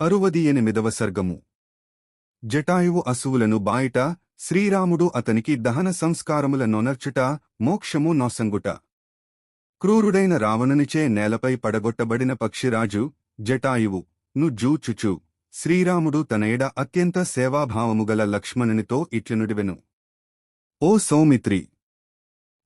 అరువది ఎనిమిదవ సర్గము. జటాయువు అసువులను బాయిట శ్రీరాముడు అతనికి దహన సంస్కారముల నొనర్చుట మోక్షము నొసంగుట. క్రూరుడైన రావణునిచే నేలపై పడగొట్టబడిన పక్షిరాజు జటాయువు ను జూచుచు. శ్రీరాముడు తనయడ అత్యంత సేవాభావముగల లక్ష్మణునితో ఇట్లనుడివెను. ఓ సౌమిత్రి!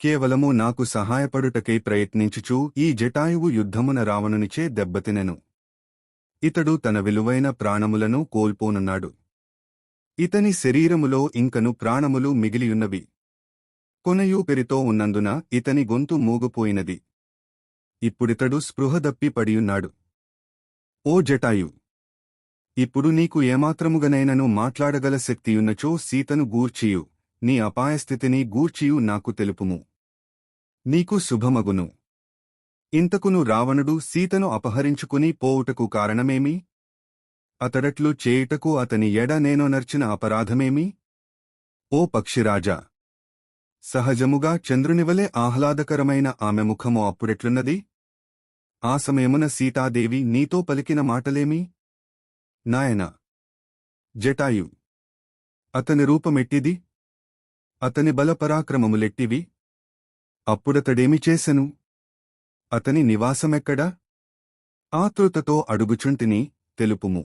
కేవలము నాకు సహాయపడుటకై ప్రయత్నించుచు ఈ జటాయువు యుద్ధమున రావణునిచే దెబ్బతినెను. ఇతడు తన విలువైన ప్రాణములను కోల్పోనున్నాడు. ఇతని శరీరములో ఇంకను ప్రాణములు మిగిలియున్నవి. కొనయూపిరితో ఉన్నందున ఇతని గొంతు మూగుపోయినది. ఇప్పుడితడు స్పృహదప్పి పడియున్నాడు. ఓ జటాయు! ఇప్పుడు నీకు ఏమాత్రముగనైనను మాట్లాడగల శక్తియున్నచో సీతను గూర్చియు. నీ అపాయస్థితిని గూర్చియు నాకు తెలుపుము. నీకు శుభమగును. ఇంతకును రావణుడు సీతను అపహరించుకుని పోవుటకు కారణమేమి? అతడట్లు చేయుటకు అతని ఎడ నేనొనర్చిన అపరాధమేమి? ఓ పక్షిరాజా! సహజముగా చంద్రునివలే ఆహ్లాదకరమైన ఆమె ముఖము అప్పుడెట్లున్నది? ఆ సమయమున సీతాదేవి నీతో పలికిన మాటలేమి? నాయన! జటాయు! అతని రూపమెట్టిది? అతని బలపరాక్రమములెట్టివి? అప్పుడతడేమి చేసెను? అతని నివాసమెక్కడా? ఆతృతతో అడుగుచుంటిని తెలుపుము.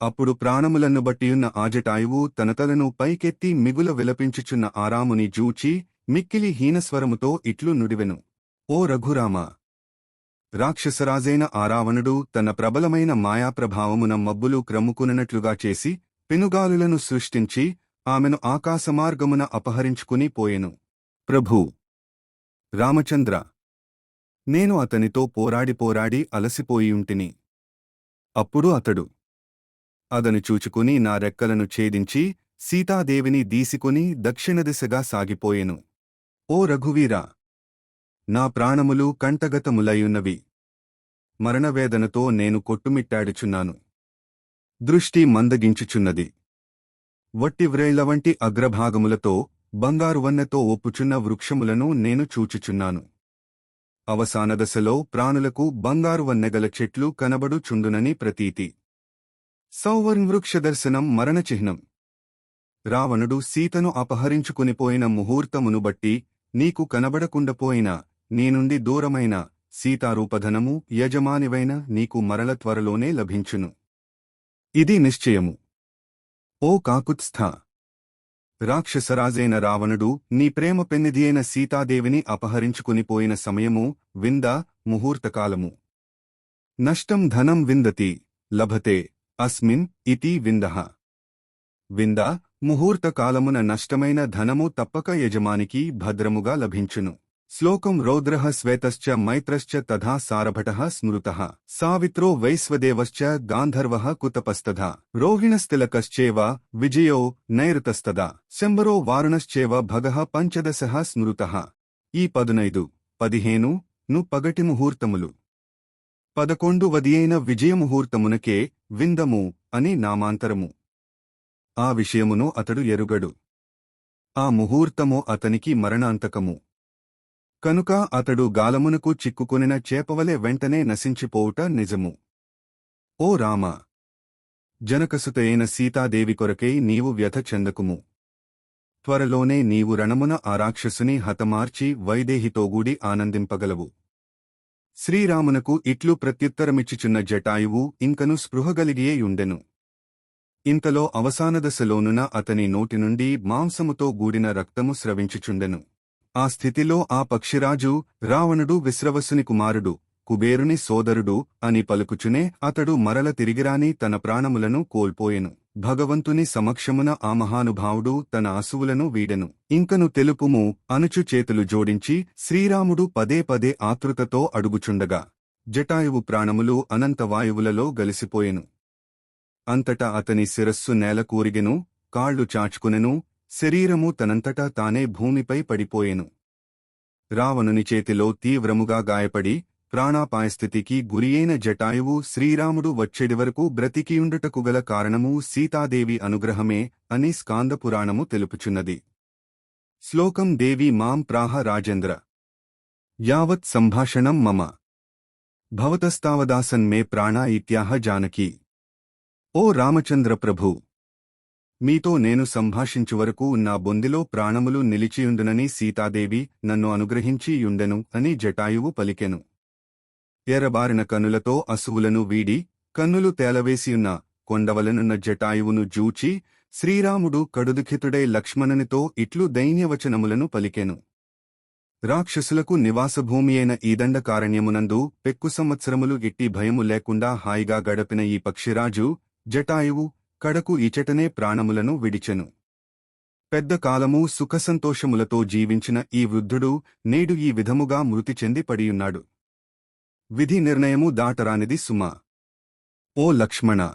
అప్పుడు ప్రాణములను బట్టియున్న ఆజటాయువు తన తలను పైకెత్తి మిగుల విలపించుచున్న ఆరాముని జూచి మిక్కిలి హీనస్వరముతో ఇట్లు నుడివెను. ఓ రఘురామ! రాక్షసరాజైన ఆరావణుడు తన ప్రబలమైన మాయాప్రభావమున మబ్బులు క్రమ్ముకునట్లుగా చేసి పెనుగాలులను సృష్టించి ఆమెను ఆకాశమార్గమున అపహరించుకుని పోయెను. ప్రభూ! రామచంద్ర! నేను అతనితో పోరాడి పోరాడి అలసిపోయియుంటిని అప్పుడు అతడు అదను చూచుకుని నా రెక్కలను ఛేదించి సీతాదేవిని దీసికొని దక్షిణ దిశగా సాగిపోయెను. ఓ రఘువీరా! నా ప్రాణములు కంటగతములయున్నవి మరణవేదనతో నేను కొట్టుమిట్టాడుచున్నాను. దృష్టి మందగించుచున్నది. వట్టి వ్రేళ్ళ వంటి అగ్రభాగములతో బంగారు వన్నెతో ఒప్పుచున్న వృక్షములను నేను చూచుచున్నాను. అవసాన దశలో ప్రాణులకు బంగారు వన్నెగల చెట్లు కనబడుచుండునని ప్రతీతి. సౌవర్ణవృక్షదర్శనం మరణచిహ్నం రావణుడు సీతను అపహరించుకునిపోయిన ముహూర్తమును బట్టి నీకు కనబడకుండపోయిన నీనుండి దూరమైన సీతారూపధనము యజమానివైన నీకు మరల త్వరలోనే లభించును. ఇది నిశ్చయము. ఓ కాకుత్స్థ! రాక్షసరాజైన రావణుడు నీ ప్రేమ పెన్నిధియైన అయిన సీతాదేవిని అపహరించుకునిపోయిన సమయము వింద ముహూర్తకాలము. నష్టం ధనం విందతి లభతే అస్మిన్ ఇతి వింద. వింద ముహూర్తకాలమున నష్టమైన ధనము తప్పక యజమానికి భద్రముగా లభించును. శ్లోకం రౌద్రః శ్వేతశ్చ మైత్రశ్చ తథా సారభటః స్మృతః సావిత్రో వైశ్వదేవశ్చ గాంధర్వః కుతపస్తథా రోహిణస్తిలకశ్చేవ విజయో నైరుతస్తదా శంబరో వారుణశ్చేవ భగః పంచదశః స్మృతః ఈ పదునైదు. పదిహేను. ను పగటి ముహూర్తములు. పదకొండు వదియైన విజయముహూర్తమునకే విందము అని నామాంతరము. ఆ విషయమును అతడు ఎరుగడు. ఆ ముహూర్తము అతనికి మరణాంతకము. కనుక అతడు గాలమునకు చిక్కుకొనిన చేపవలె వెంటనే నశించిపోవుట నిజము. ఓ రామ! జనకసుతయైన సీతాదేవి కొరకై నీవు వ్యథ చెందకుము. త్వరలోనే నీవు రణమున ఆ రాక్షసుని హతమార్చి వైదేహితోగూడి ఆనందింపగలవు. శ్రీరామునకు ఇట్లు ప్రత్యుత్తరమిచ్చుచున్న జటాయువు ఇంకను స్పృహగలిగియేయుండెను. ఇంతలో అవసానదశలోనున అతని నోటి నుండి మాంసముతో గూడిన రక్తము స్రవించుచుండెను. ఆ స్థితిలో ఆ పక్షిరాజు రావణుడు విశ్రవసుని కుమారుడు కుబేరుని సోదరుడు అని పలుకుచునే అతడు మరల తిరిగిరాని తన ప్రాణములను కోల్పోయెను. భగవంతుని సమక్షమున ఆ మహానుభావుడు తన అసువులను వీడెను. ఇంకను తెలుపుము అనుచు చేతులు జోడించి శ్రీరాముడు పదే పదే ఆతృతతో అడుగుచుండగా జటాయువు ప్రాణములు అనంతవాయువులలో గలిసిపోయెను. అంతటా అతని శిరస్సు నేల కూరిగెను కాళ్ళు చాచుకునెను శరీరము తనంతటా తానే భూమిపై పడిపోయెను. రావణుని చేతిలో తీవ్రముగా గాయపడి ప్రాణాపాయస్థితికి గురియైన జటాయువు శ్రీరాముడు వచ్చేడి వరకు బ్రతికియుండుటకు గల కారణము సీతాదేవి అనుగ్రహమే అని స్కాందపురాణము తెలుపుచున్నది. శ్లోకం దేవి మాం ప్రాహ రాజేంద్ర. యావత్ సంభాషణం మమ. భవతస్తావదాసన్ మే ప్రాణ ఇత్యాహ జానకీ. ఓ రామచంద్ర ప్రభు! మీతో నేను సంభాషించు వరకు నా బొందిలో ప్రాణములు నిలిచియుండునని సీతాదేవి నన్ను అనుగ్రహించి యుండెను అని జటాయువు పలికెను. ఎర్రబారిన కన్నులతో అసువులను వీడి కన్నులు తేలవేసియున్న కొండవలనున్న జటాయువును జూచి శ్రీరాముడు కడుదుఖితుడై లక్ష్మణునితో ఇట్లు దైన్యవచనములను పలికెను. రాక్షసులకు నివాసభూమి అయిన ఈదండకారణ్యమునందు పెక్కు సంవత్సరములు ఇట్టి భయము లేకుండా హాయిగా గడపిన ఈ పక్షిరాజు జటాయువు కడకు ఇచటనే ప్రాణములను విడిచెను. పెద్ద కాలము సుఖసంతోషములతో జీవించిన ఈ వృద్ధుడు నేడు ఈ విధముగా మృతి చెంది పడియున్నాడు. విధి నిర్ణయము దాటరానిది సుమా. ఓ లక్ష్మణ!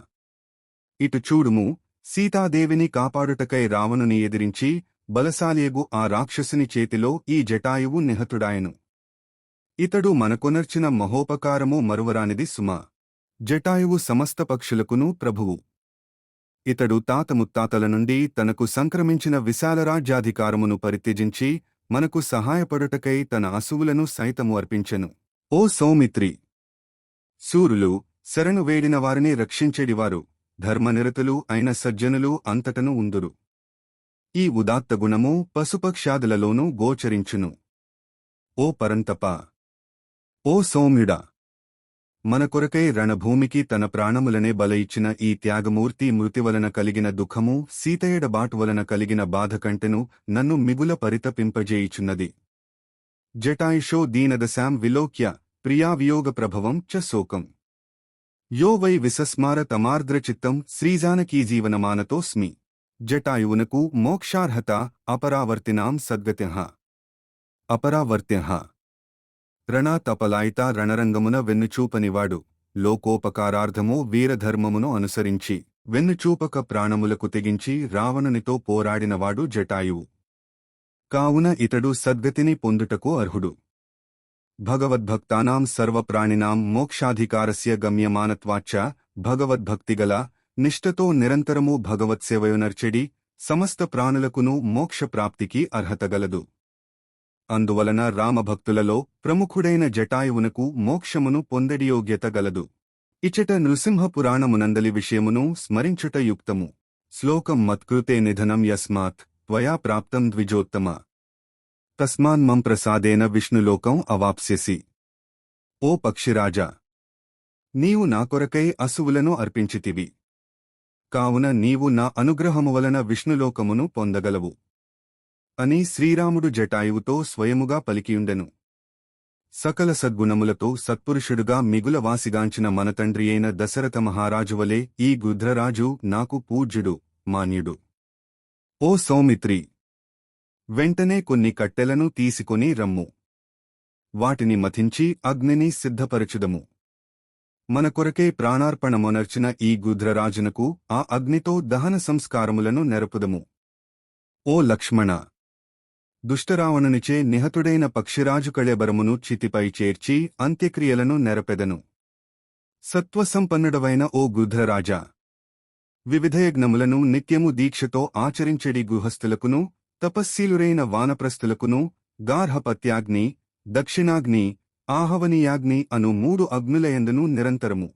ఇటు చూడుము సీతాదేవిని కాపాడుటకై రావణుని ఎదిరించి బలశాలియగు ఆ రాక్షసుని చేతిలో ఈ జటాయువు నిహతుడాయను. ఇతడు మనకొనర్చిన మహోపకారము మరువరానిది సుమా. జటాయువు సమస్త పక్షులకును ప్రభువు. ఇతడు తాతముత్తాతల నుండి తనకు సంక్రమించిన విశాల రాజ్యాధికారమును పరిత్యజించి మనకు సహాయపడుటకై తన అసువులను సైతము అర్పించెను. ఓ సౌమిత్రి! సూరులు శరణు వేడిన వారిని రక్షించేడివారు ధర్మనిరతులు అయిన సజ్జనులు అంతటను ఉందురు. ఈ ఉదాత్త గుణము పశుపక్షాదులలోనూ గోచరించును. ఓ పరంతప! ఓ సౌమ్యుడా! మన కొరకై రణభూమికి తన ప్రాణములనే బలయిచ్చిన ఈ త్యాగమూర్తి మృతి వలన కలిగిన దుఃఖము సీతయడబాటు వలన కలిగిన బాధ కంటెను నన్ను మిగుల పరితపింపజేయుచున్నది. జటాయుషో దీనదశాం విలోక్య ప్రియావియోగ ప్రభవం చ శోకం. యో వై విసస్మార తమార్ద్రచిత్తం శ్రీజానకీజీవనమానతోస్మి జటాయువునకు మోక్షార్హత అపరావర్తినాం సద్గత్యః అపరావర్త్యః రణాతపలాయిత రణరంగమున వెన్నుచూపనివాడు. లోకోపకారార్థము వీరధర్మమును అనుసరించి వెన్నుచూపక ప్రాణములకు తెగించి రావణునితో పోరాడినవాడు జటాయువు. కావున ఇతడు సద్గతిని పొందుటకు అర్హుడు. భగవద్భక్తానాం సర్వప్రాణినాం మోక్షాధికారస్య గమ్యమానత్వాచ్చ భగవద్భక్తిగల నిష్ఠతో నిరంతరము భగవత్సేవయునర్చెడి సమస్త ప్రాణులకును మోక్షప్రాప్తికి అర్హతగలదు అందువలన రామభక్తులలో ప్రముఖుడైన జటాయువునకు మోక్షమును పొందడియోగ్యత గలదు. ఇచట నృసింహపురాణమునందలి విషయమును స్మరించుట యుక్తము. శ్లోకం మత్కృతే నిధనం యస్మాత్ త్వయా ప్రాప్తం ద్విజోత్తమ. తస్మాన్మం ప్రసాదేన విష్ణులోకం అవాప్స్యసి. ఓ పక్షిరాజా! నీవు నా కొరకై అసువులను అర్పించితివి. కావున నీవు నా అనుగ్రహము వలన విష్ణులోకమును పొందగలవు. అని శ్రీరాముడు జటాయువుతో స్వయముగా పలికియుండెను. సకల సద్గుణములతో సత్పురుషుడుగా మిగుల వాసిగాంచిన మన అయిన దశరథ మహారాజువలే ఈ గుధ్రరాజు నాకు పూజ్యుడు మాన్యుడు. ఓ సౌమిత్రి! వెంటనే కొన్ని కట్టెలను తీసుకొని రమ్ము. వాటిని మథించి అగ్నిని సిద్ధపరచుదము. మన కొరకే ప్రాణార్పణమొనర్చిన ఈ గుధ్రరాజునకు ఆ అగ్నితో దహన సంస్కారములను నెరపుదము. ఓ లక్ష్మణ! దుష్టరావణునిచే నిహతుడైన పక్షిరాజు కళెబరమును చితిపై చేర్చి అంత్యక్రియలను నెరపెదను. సత్వసంపన్నుడవైన ఓ గుధ్రరాజా వివిధయజ్ఞములను నిత్యము దీక్షతో ఆచరించడి గుహస్థులకును తపస్శీలురైన వానప్రస్థులకును గార్హపత్యాగ్ని దక్షిణాగ్ని ఆహవనీయాగ్ని అను మూడు అగ్నులయందును నిరంతరము.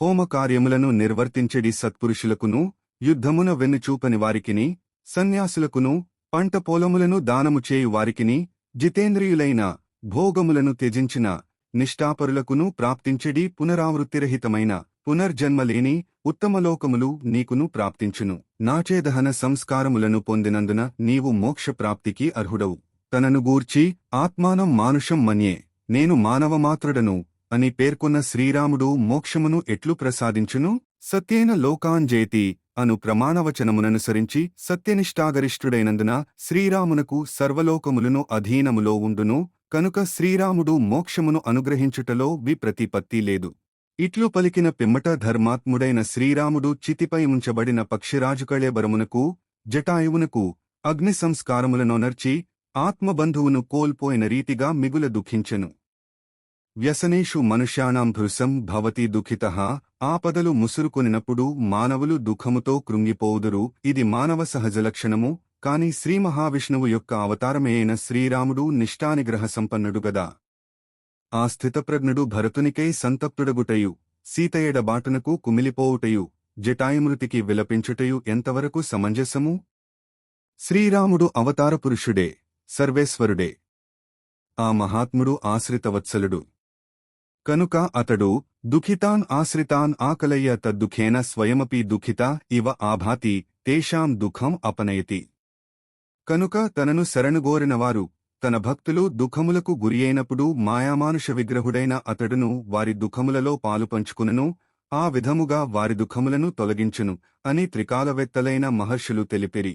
హోమకార్యములను నిర్వర్తించడి సత్పురుషులకును యుద్ధమున వెన్నుచూపని వారికిని సన్యాసులకును పంట పొలములను దానము చేయు వారికిని జితేంద్రియులైన భోగములను త్యజించిన నిష్ఠాపరులకును ప్రాప్తించడి పునరావృత్తిరహితమైన పునర్జన్మలేని ఉత్తమలోకములు నీకును ప్రాప్తించును. నాచేదహన సంస్కారములను పొందినందున నీవు మోక్షప్రాప్తికి అర్హుడవు. తనను గూర్చి ఆత్మానం మానుషం మన్యే నేను మానవమాత్రుడను అని పేర్కొన్న శ్రీరాముడు మోక్షమును ఎట్లు ప్రసాదించును? సత్యేన లోకాంజేతి అను ప్రమాణవచనముననుసరించి సత్యనిష్టాగరిష్ఠుడైనందున శ్రీరామునకు సర్వలోకములను అధీనములో ఉండును కనుక శ్రీరాముడు మోక్షమును అనుగ్రహించుటలో విప్రతిపత్తి లేదు. ఇట్లు పలికిన పిమ్మట ధర్మాత్ముడైన శ్రీరాముడు చితిపై ఉంచబడిన పక్షిరాజుకళేబరమునకు జటాయువునకు అగ్ని సంస్కారములనొనర్చి ఆత్మబంధువును కోల్పోయిన రీతిగా మిగుల దుఃఖించెను. వ్యసనేషు మనుష్యానాం భృశం భవతి దుఃఖిత ఆపదలు ముసురుకొనినప్పుడు మానవులు దుఃఖముతో కృంగిపోవుదురు ఇది మానవ సహజ లక్షణము. కాని శ్రీ మహావిష్ణువు యొక్క అవతారమే అయిన శ్రీరాముడు నిష్ఠానిగ్రహ సంపన్నుడు గదా. ఆ స్థితప్రజ్ఞుడు భరతునికై సంతప్తుడగుటయు. సీతయెడబాటనకు కుమిలిపోవుటయు. జటాయుమృతికి విలపించుటయు ఎంతవరకు సమంజసము? శ్రీరాముడు అవతారపురుషుడే సర్వేశ్వరుడే. ఆ మహాత్ముడు ఆశ్రితవత్సలుడు కనుక అతడు దుఃఖితాన్ ఆశ్రితాన్ ఆకలయ్య తద్దుఖేన స్వయమపి దుఃఖిత ఇవ ఆభాతి తేషాం దుఃఖం అపనయతి. కనుక తనను శరణుగోరినవారు తన భక్తులు దుఃఖములకు గురియైనప్పుడు మాయామానుష విగ్రహుడైన అతడును వారి దుఃఖములలో పాలుపంచుకునను ఆ విధముగా వారి దుఃఖములను తొలగించును అని త్రికాలవెత్తలైన మహర్షులు తెలిపిరి.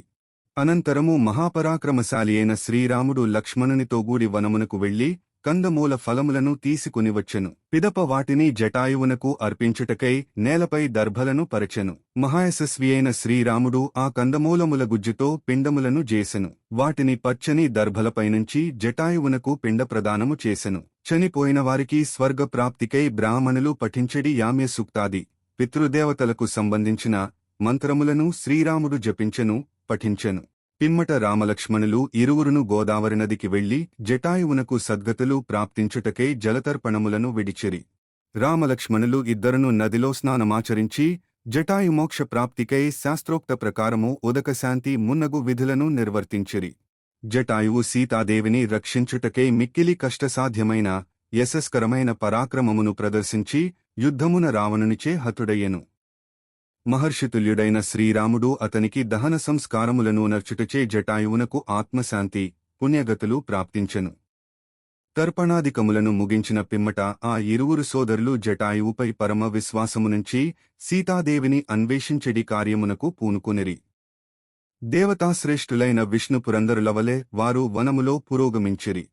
అనంతరము మహాపరాక్రమశాలి అయిన శ్రీరాముడు లక్ష్మణునితో గూడి వనమునకు వెళ్ళి కందమూల ఫలములను తీసుకునివచ్చెను. పిదప వాటిని జటాయువునకు అర్పించుటకై నేలపై దర్భలను పరచెను. మహాయశస్వియైన శ్రీరాముడు ఆ కందమూలముల గుజ్జుతో పిండములను చేసెను. వాటిని పచ్చని దర్భలపైనుంచి జటాయువునకు పిండ ప్రదానము చేసెను. చనిపోయిన వారికి స్వర్గప్రాప్తికై బ్రాహ్మణులు పఠించడి యామ్య సూక్తాది పితృదేవతలకు సంబంధించిన మంత్రములను శ్రీరాముడు జపించెను పఠించెను. పిమ్మట రామలక్ష్మణులు ఇరువురును గోదావరి నదికి వెళ్ళి జటాయువునకు సద్గతులు ప్రాప్తించుటకై జలతర్పణములను విడిచిరి. రామలక్ష్మణులు ఇద్దరును నదిలో స్నానమాచరించి జటాయుమోక్ష ప్రాప్తికై శాస్త్రోక్త ప్రకారము ఉదకశాంతి మున్నగు విధులను నిర్వర్తించిరి. జటాయువు సీతాదేవిని రక్షించుటకై మిక్కిలి కష్టసాధ్యమైన యశస్కరమైన పరాక్రమమును ప్రదర్శించి యుద్ధమున రావణునిచే హతుడయ్యెను. మహర్షితుల్యుడైన శ్రీరాముడు అతనికి దహన సంస్కారములను నర్చుటచే జటాయువునకు ఆత్మశాంతి పుణ్యగతులు ప్రాప్తించెను. తర్పణాదికములను ముగించిన పిమ్మట ఆ ఇరువురు సోదరులు జటాయువుపై పరమ విశ్వాసమునుంచి సీతాదేవిని అన్వేషించెడి కార్యమునకు పూనుకునిరి. దేవతాశ్రేష్ఠులైన విష్ణుపురందరులవలే వారు వనములో పురోగమించిరి.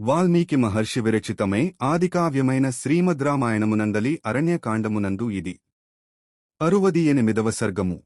వాల్మీకి మహర్షి విరచితమై ఆదికావ్యమైన శ్రీమద్రామాయణమునందలి అరణ్యకాండమునందు ఇది. అరువది ఎనిమిదవ సర్గము.